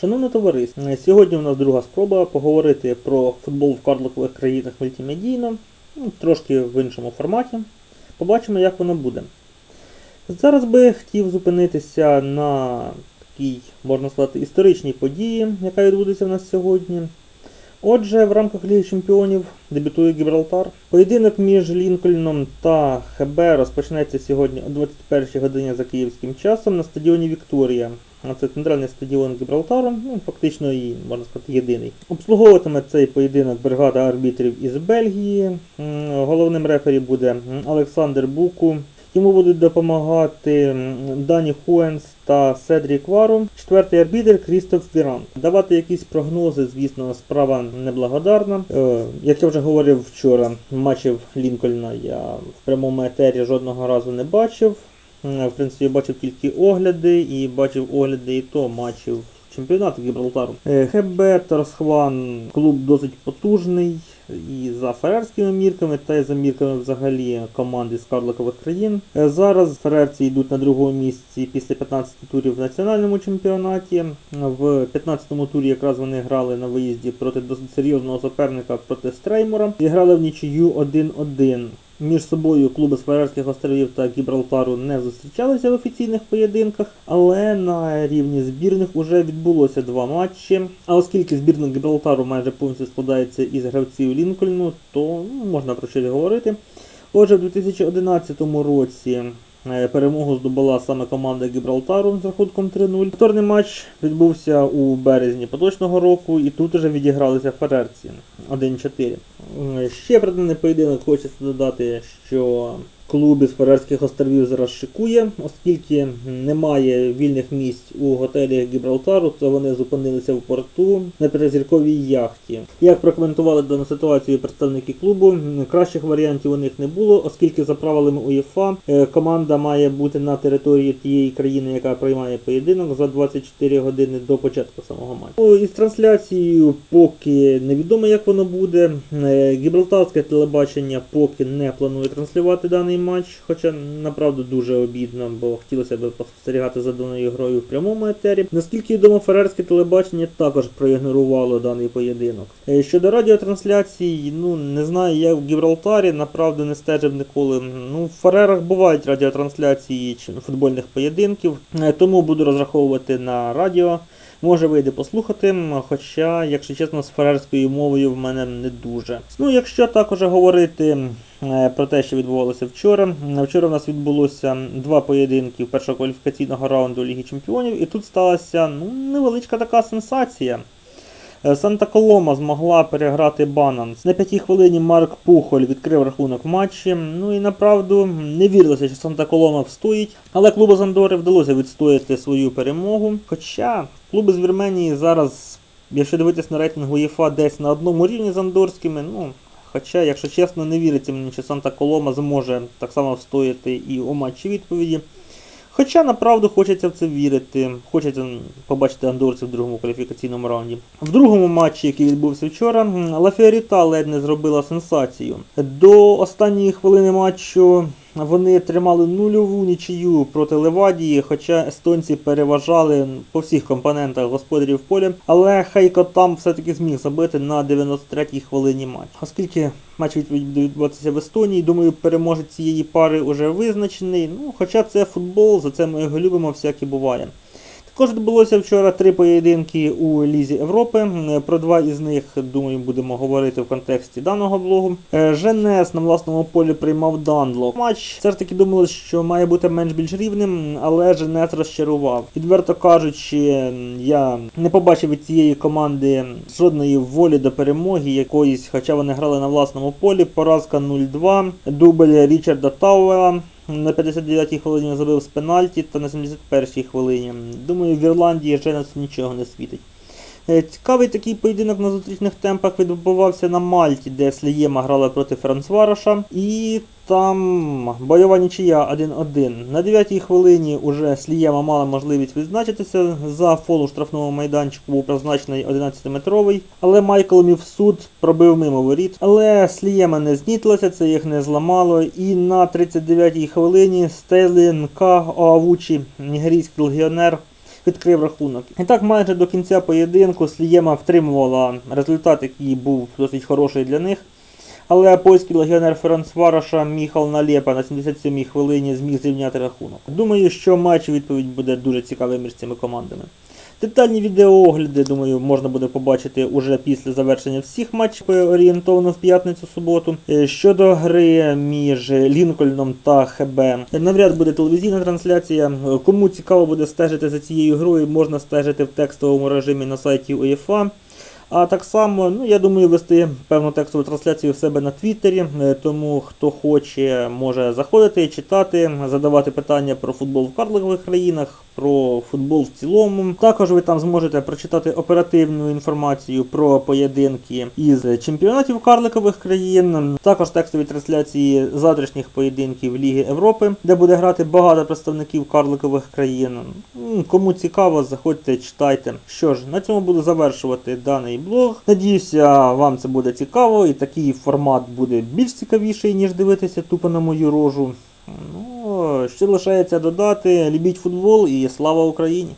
Шановне товариство, сьогодні у нас друга спроба поговорити про футбол в карликових країнах мультимедійно, ну, трошки в іншому форматі. Побачимо, як воно буде. Зараз би хотів зупинитися на такій, можна сказати, історичній події, яка відбудеться в нас сьогодні. Отже, в рамках Ліги Чемпіонів дебютує Гібралтар. Поєдинок між Лінкольном та ХБ розпочнеться сьогодні о 21 годині за київським часом на стадіоні Вікторія. А Це центральний стадіон Гібралтару, ну, фактично і, можна сказати, єдиний. Обслуговуватиме цей поєдинок бригада арбітрів із Бельгії. Головним рефері буде Олександр Буку. Йому будуть допомагати Дані Хуенс та Седрік Вару. Четвертий арбітр Крістоф Віран. Давати якісь прогнози, звісно, справа неблагодарна. Е, як я вже говорив вчора, матчів Лінкольна я в прямому етері жодного разу не бачив. М, В принципі, бачив тільки огляди і бачив огляди і то матчів чемпіонату Гібралтару. Е, ХБ Торсхван клуб досить потужний і за ферерськими мірками, та й за мірками взагалі команди з карликових країн. Е, Зараз ферерці йдуть на другому місці після 15 турів в національному чемпіонаті. В 15-му турі якраз вони грали на виїзді проти досить серйозного суперника проти Стреймора і грали в нічию 1-1. Між собою клуби з островів та Гібралтару не зустрічалися в офіційних поєдинках, але на рівні збірних уже відбулося два матчі. А оскільки збірник Гібралтару майже повністю складається із гравців Лінкольну, то ну, можна про щось говорити. Отже, в 2011 році перемогу здобула саме команда Гібралтару з рахунком 3-0. Повторний матч відбувся у березні поточного року, і тут уже відігралися ферерці 1-4. Е, Ще про даний поєдинок хочеться додати, що клуб із Фарерських островів зараз шикує, оскільки немає вільних місць у готелі Гібралтару, то вони зупинилися в порту на п'ятизірковій яхті. Як прокоментували дану ситуацію представники клубу, кращих варіантів у них не було, оскільки за правилами УЄФА е, команда має бути на території тієї країни, яка приймає поєдинок за 24 години до початку самого матчу. Ну, Із трансляцією поки невідомо, як воно буде. Е, Гібралтарське телебачення поки не планує транслювати даний матч, хоча направду дуже обідно, бо хотілося б спостерігати за даною грою в прямому етері. Наскільки відомо, ферерське телебачення також проігнорувало даний поєдинок. Е, Щодо радіотрансляцій, ну не знаю, як в Гібралтарі, направду не стежив ніколи. Ну, в Фарерах бувають радіотрансляції футбольних поєдинків, е, тому буду розраховувати на радіо. Може вийде послухати, хоча, якщо чесно, з фарерською мовою в мене не дуже. Ну, якщо також говорити е, про те, що відбувалося вчора. Вчора в нас відбулося два поєдинки першого кваліфікаційного раунду Ліги Чемпіонів, і тут сталася ну, невеличка така сенсація. Е, Санта Колома змогла переграти Бананс. На п'ятій хвилині Марк Пухоль відкрив рахунок матчі. Ну і направду не вірилося, що Санта Колома встоїть. Але клубу з Андори вдалося відстояти свою перемогу. Хоча клуби з Вірменії зараз, якщо дивитись на рейтинг УЄФА, десь на одному рівні з андорськими, ну. Хоча, якщо чесно, не віриться мені, що Санта Колома зможе так само встояти і у матчі відповіді. Хоча направду хочеться в це вірити. Хочеться побачити андорців в другому кваліфікаційному раунді. В другому матчі, який відбувся вчора, Лафіоріта ледь не зробила сенсацію. До останньої хвилини матчу вони тримали нульову нічию проти Левадії, хоча естонці переважали по всіх компонентах господарів поля. Але Хейко там все-таки зміг забити на 93-й хвилині матч. Оскільки матч буде відбуватися в Естонії, думаю, переможець цієї пари вже визначений. Ну, хоча це футбол, за це ми його любимо, всяке буває. Також відбулося вчора три поєдинки у Лізі Європи. Про два із них, думаю, будемо говорити в контексті даного блогу. Е, Женес на власному полі приймав Данлок. Матч все ж таки думали, що має бути менш більш рівним, але Женес розчарував. Відверто кажучи, я не побачив від цієї команди жодної волі до перемоги якоїсь, хоча вони грали на власному полі. Поразка 0-2. Дубль Річарда Тауела. На 59-й хвилині забив з пенальті та на 71-й хвилині. Думаю, в Ірландії Женесу нічого не світить. Е, Цікавий такий поєдинок на зустрічних темпах відбувався на Мальті, де Слієма грала проти Ференцвароша. І там бойова нічия 1-1. На 9-й хвилині уже Слієма мала можливість відзначитися. За фол у штрафному майданчику був призначений 11-метровий, але Майкл Мівсуд пробив мимо воріт. Але Слієма не знітилася, це їх не зламало. І на 39-й хвилині Стейлін К. Оавучі, нігерійський легіонер, відкрив рахунок. І так майже до кінця поєдинку Слієма втримувала результат, який був досить хороший для них. Але польський легіонер Ференц Вараша Міхал Налєпа на 77-й хвилині зміг зрівняти рахунок. Думаю, що матч відповідь буде дуже цікавий між цими командами. Детальні відеоогляди, думаю, можна буде побачити уже після завершення всіх матчів орієнтовно в п'ятницю-суботу. Е, Щодо гри між Лінкольном та ХБ, навряд буде телевізійна трансляція. Е, Кому цікаво буде стежити за цією грою, можна стежити в текстовому режимі на сайті УЄФА. А так само, ну я думаю, вести певну текстову трансляцію в себе на Твіттері, е, тому хто хоче, може заходити, читати, задавати питання про футбол в карликових країнах, про футбол в цілому. Також ви там зможете прочитати оперативну інформацію про поєдинки із чемпіонатів карликових країн, також текстові трансляції завтрашніх поєдинків Ліги Європи, де буде грати багато представників карликових країн. Кому цікаво, заходьте, читайте. Що ж, на цьому буду завершувати даний блог. Надіюся, вам це буде цікаво, і такий формат буде більш цікавіший, ніж дивитися тупо на мою рожу. Ну, ще лишається додати, любіть футбол і слава Україні!